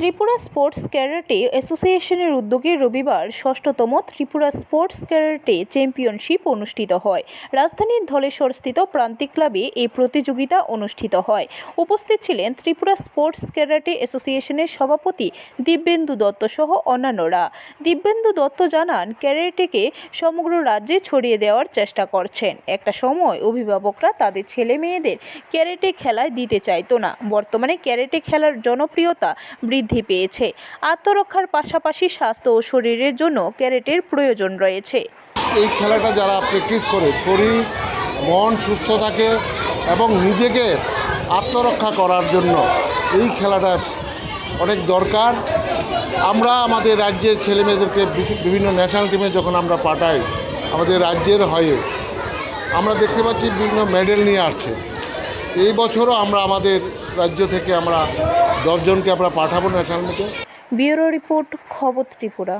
Tripura sports karate অ্যাসোসিয়েশনের উদ্যোগে রবিবার ষষ্ঠতম ত্রিপুরা স্পোর্টস ক্যারাটে চ্যাম্পিয়নশিপ অনুষ্ঠিত হয়। রাজধানীর ধলেশ্বরস্থিত প্রান্তিক ক্লাবে এই প্রতিযোগিতা অনুষ্ঠিত হয়। উপস্থিত ছিলেন ত্রিপুরা স্পোর্টস ক্যারাটে অ্যাসোসিয়েশনের সভাপতি দিব্যেন্দু দত্ত সহ অন্যান্যরা। দিব্যেন্দু দত্ত জানান, ক্যারাটেকে সমগ্র রাজ্যে ছড়িয়ে দেওয়ার চেষ্টা করছেন। একটা সময় অভিভাবকরা তাদের ছেলে মেয়েদের ক্যারেটে খেলায় দিতে চাইতো না। বর্তমানে ক্যারেটে খেলার জনপ্রিয়তা বৃদ্ধি পেয়েছে। আত্মরক্ষার পাশাপাশি স্বাস্থ্য ও শরীরের জন্য ক্যারেটের প্রয়োজন রয়েছে। এই খেলাটা যারা প্র্যাকটিস করে, শরীর, মন সুস্থ থাকে এবং নিজেকে আত্মরক্ষা করার জন্য এই খেলাটা অনেক দরকার। আমরা আমাদের রাজ্যের ছেলেমেয়েদেরকে বিশ- বিভিন্ন ন্যাশনাল টিমে যখন আমরা পাঠাই, আমাদের রাজ্যের হয়ে, আমরা দেখতে পাচ্ছি বিভিন্ন মেডেল নিয়ে আসছে। এই বছরও আমরা আমাদের রাজ্য থেকে আমরা দশজনকে আমরা পাঠাবো ন্যাশনাল মিটে ব্যুরো রিপোর্ট খবর ত্রিপুরা।